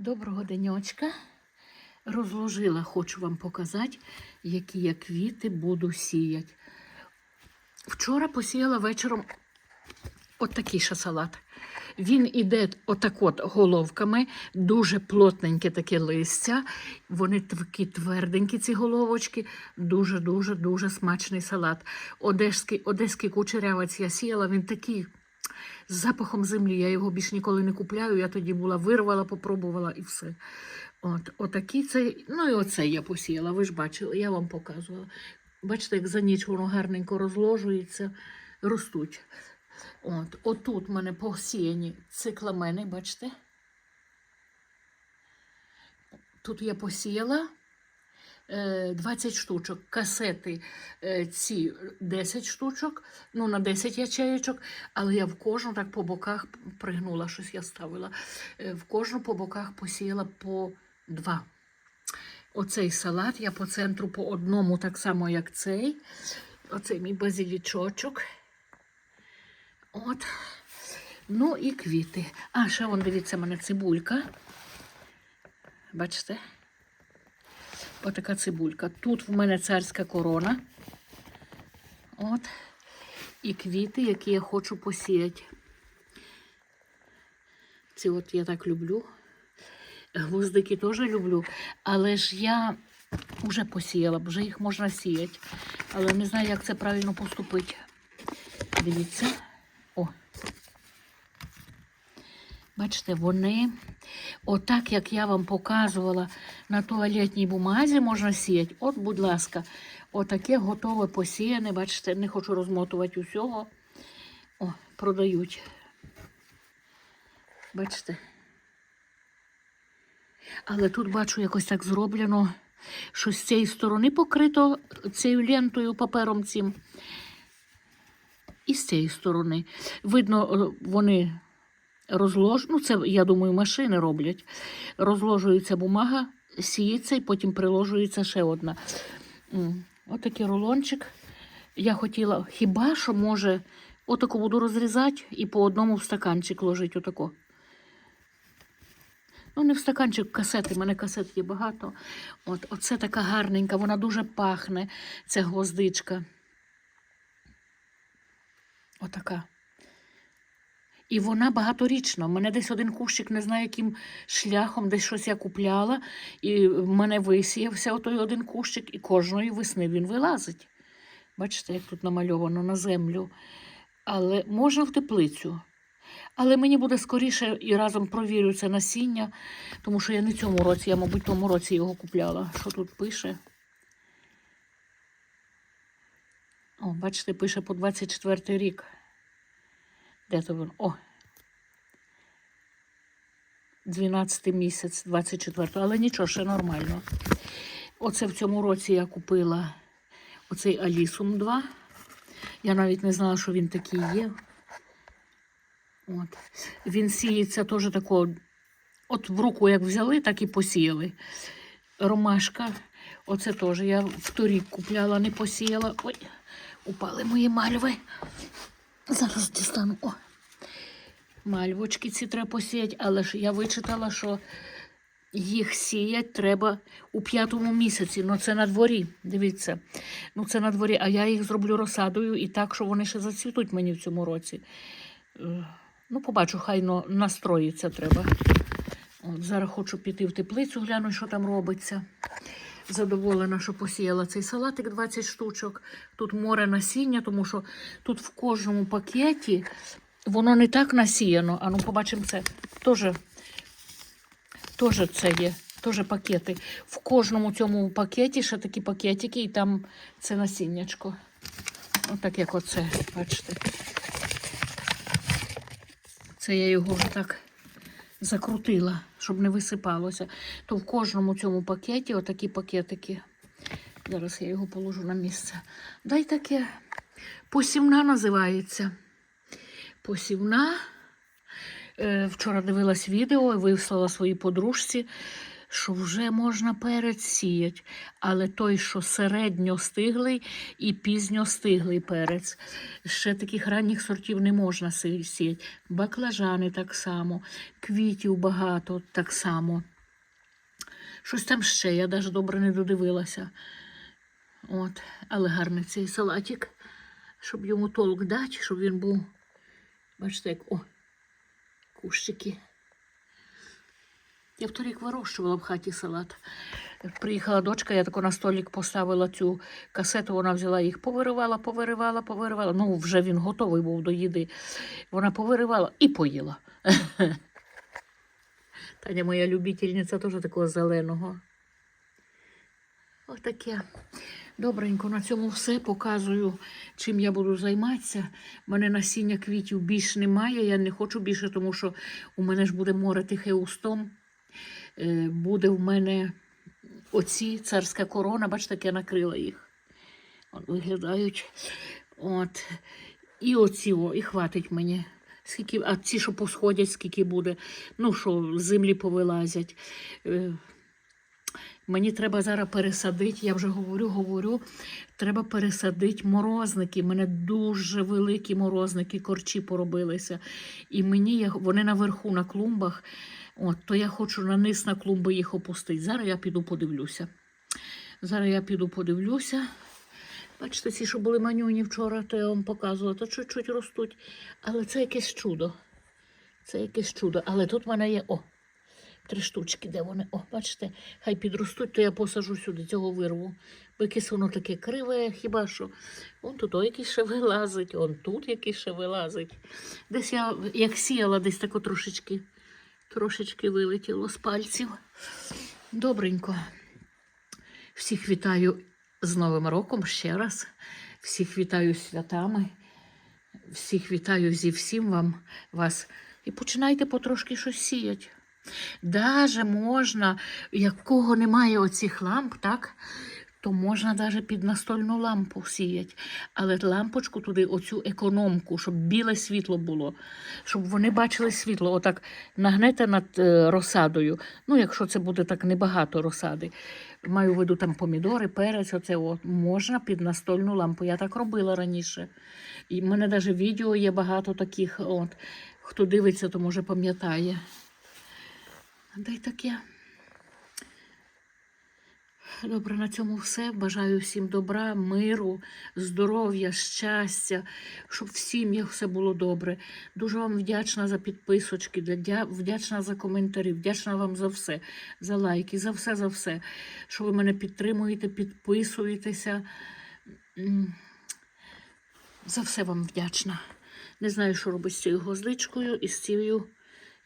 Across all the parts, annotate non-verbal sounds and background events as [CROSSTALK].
Доброго денечка. Розложила, хочу вам показати, які я квіти буду сіяти. Вчора посіяла вечором от такий ще салат. Він іде отак от головками, дуже плотненьке таке листя. Вони такі тверденькі, ці головочки. Дуже-дуже дуже смачний салат. Одеський, одеський кучерявець я сіяла, він такий з запахом землі. Я його більш ніколи не купляю. Я тоді була вирвала, попробувала і все. От, отакий цей, ну і оцей я посіяла. Ви ж бачили, я вам показувала. Бачите, як за ніч воно гарненько розложується, ростуть. От, отут в мене посіяні цикламени, бачите? Тут я посіяла 20 штучок, касети е, ці 10 штучок, ну на 10 ячеєчок, але я в кожну так по боках пригнула, щось я ставила. Е, в кожну по боках посіяла по два. Оцей салат я по центру по одному, так само, як цей. Оцей мій базилічочок. От. Ну і квіти. А, ще вон, дивіться, мене цибулька. Бачите? Отака цибулька. Тут в мене царська корона. От. І квіти, які я хочу посіяти. Ці от я так люблю. Гвоздики теж люблю. Але ж я вже посіяла, вже їх можна сіяти. Але не знаю, як це правильно поступити. Дивіться. О. Бачите, вони, отак, як я вам показувала, на туалетній бумазі можна сіяти. От, будь ласка, отаке готове посіяне. Бачите, не хочу розмотувати усього. О, продають. Бачите? Але тут бачу, якось так зроблено, що з цієї сторони покрито цією лентою, папером цим. І з цієї сторони. Видно, е, вони розлож... ну це, я думаю, машини роблять. Розложується бумага, сіється і потім приложується ще одна. М, Отакий рулончик. Я хотіла, хіба що може, отаку буду розрізати і по одному в стаканчик ложити отако. Ну, не в стаканчик касети, в мене касет є багато. От, оце така гарненька, вона дуже пахне, ця гвоздичка. Отака. І вона багаторічна. У мене десь один кущик, не знаю, яким шляхом, десь щось я купляла, і в мене висіявся отой один кущик, і кожної весни він вилазить. Бачите, як тут намальовано на землю. Але можна в теплицю. Але мені буде скоріше і разом провірю це насіння, тому що я не цьому році, я, мабуть, тому році його купляла. Що тут пише? О, бачите, пише по 24 рік. Де то воно? О. 12 місяць, 24, але нічого, ще нормально. Оце в цьому році я купила оцей Алісум 2. Я навіть не знала, що він такий є. От. Він сіється теж тако, от в руку як взяли, так і посіяли. Ромашка, оце теж я вторік купляла, не посіяла. Ой, упали мої мальви. Зараз дістану. О. Мальвочки ці треба посіяти, але ж я вичитала, що їх сіять треба у п'ятому місяці. Ну це на дворі. Дивіться. Ну це на дворі, а я їх зроблю розсадою і так, що вони ще зацвітуть мені в цьому році. Е, Ну, побачу, хай но настроїться треба. От, зараз хочу піти в теплицю, гляну, що там робиться. Задоволена, що посіяла цей салатик 20 штучок. Тут море насіння, тому що тут в кожному пакеті воно не так насіяно. А ну побачимо це. Теж, теж це є. Теж пакети. В кожному цьому пакеті ще такі пакетики, і там це насіннячко. Отак, як оце, бачите. Це я його так закрутила, щоб не висипалося. То в кожному цьому пакеті отакі пакетики. Зараз я його положу на місце. Дай таке посівна називається. Посівна. Е, Вчора дивилась відео і вислала своїй подружці. Що вже можна перець сіяти, але той, що середньо стиглий і пізньо стиглий перець. Ще таких ранніх сортів не можна сіяти. Баклажани так само, квітів багато так само. Щось там ще, я навіть добре не додивилася. От, але гарний цей салатик, щоб йому толк дати, щоб він був. Бачите, як о, кущики. Я в торік вирощувала в хаті салат. Приїхала дочка, я тако на столик поставила цю касету, вона взяла їх, повиривала, повиривала, повиривала. Ну, вже він готовий був до їди. Вона повиривала і поїла. [LAUGHS] Таня моя любительниця теж такого зеленого. Отаке. Добренько, на цьому все показую, чим я буду займатися. У мене насіння квітів більш немає. Я не хочу більше, тому що у мене ж буде море тихе устом. Е, Буде в мене оці царська корона, бачите, як я накрила їх. Виглядають. От. І оці, о, і хватить мені. Скільки, а ці, що посходять, скільки буде. Ну, що землі повилазять. Е, Мені треба зараз пересадити, я вже говорю, говорю, треба пересадити морозники. У мене дуже великі морозники, корчі поробилися. І мені вони наверху на клумбах, от, то я хочу на низ на клумби їх опустити. Зараз я піду подивлюся. Зараз я піду подивлюся. Бачите, ці, що були манюні вчора, то я вам показувала, то чуть-чуть ростуть. Але це якесь чудо. Це якесь чудо. Але тут в мене є. О, три штучки, де вони. О, бачите, хай підростуть, то я посажу сюди, цього вирву. Бо якесь воно таке криве, хіба що. Вон тут о, якийсь ще вилазить, он тут якийсь ще вилазить. Десь я як сіяла, десь тако трошечки, трошечки вилетіло з пальців. Добренько. Всіх вітаю з Новим роком ще раз. Всіх вітаю святами. Всіх вітаю зі всім вам вас. І починайте потрошки щось сіяти. Даже можна, якого немає оцих ламп, так? То можна навіть під настольну лампу сіяти. Але лампочку туди, оцю економку, щоб біле світло було, щоб вони бачили світло. Отак нагнете над е, розсадою. Ну, якщо це буде так небагато розсади. Маю в виду там помідори, перець, оце от. можна під настольну лампу. Я так робила раніше. І в мене навіть відео є багато таких. От. Хто дивиться, то може пам'ятає. Дай таке. Добре, на цьому все. Бажаю всім добра, миру, здоров'я, щастя, щоб в сім'ях все було добре. Дуже вам вдячна за підписочки, вдячна за коментарі, вдячна вам за все, за лайки, за все, за все. Що ви мене підтримуєте, підписуєтеся. За все вам вдячна. Не знаю, що робити з цією гвоздичкою і з цією.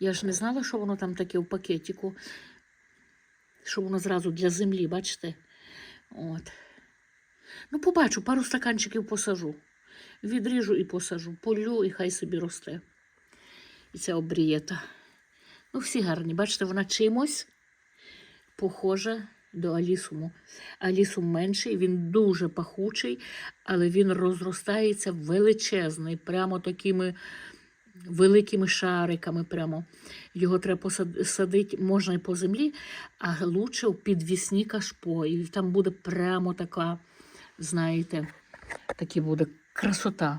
Я ж не знала, що воно там таке в пакетику. Що воно зразу для землі, бачите? От. Ну, побачу, пару стаканчиків посажу. Відріжу і посажу. Полю і хай собі росте. І ця обрієта. Ну, всі гарні. Бачите, вона чимось похожа до алісуму. Алісум менший, він дуже пахучий, але він розростається величезний, прямо такими великими шариками. Прямо. Його треба посадити, можна і по землі, а лучше в підвісні кашпо. І там буде прямо така, знаєте, такі буде красота.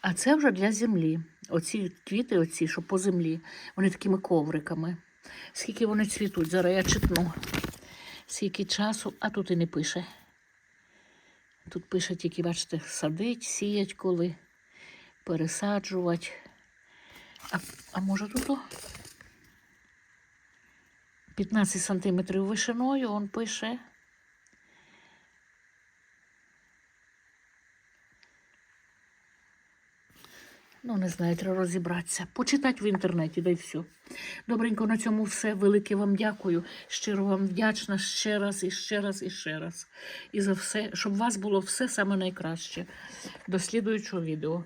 А це вже для землі. Оці квіти, оці, що по землі, вони такими ковриками. Скільки вони цвітуть? Зараз я читну. Скільки часу, а тут і не пише. Тут пише тільки, бачите, садить, сіять коли, пересаджувати. А, а може тут 15 сантиметрів вишиною, он пише. Ну, не знаю, треба розібратися. Почитати в інтернеті, да й все. Добренько, на цьому все. Велике вам дякую. Щиро вам вдячна ще раз, і ще раз, і ще раз. І за все, щоб у вас було все саме найкраще. До слідуючого відео.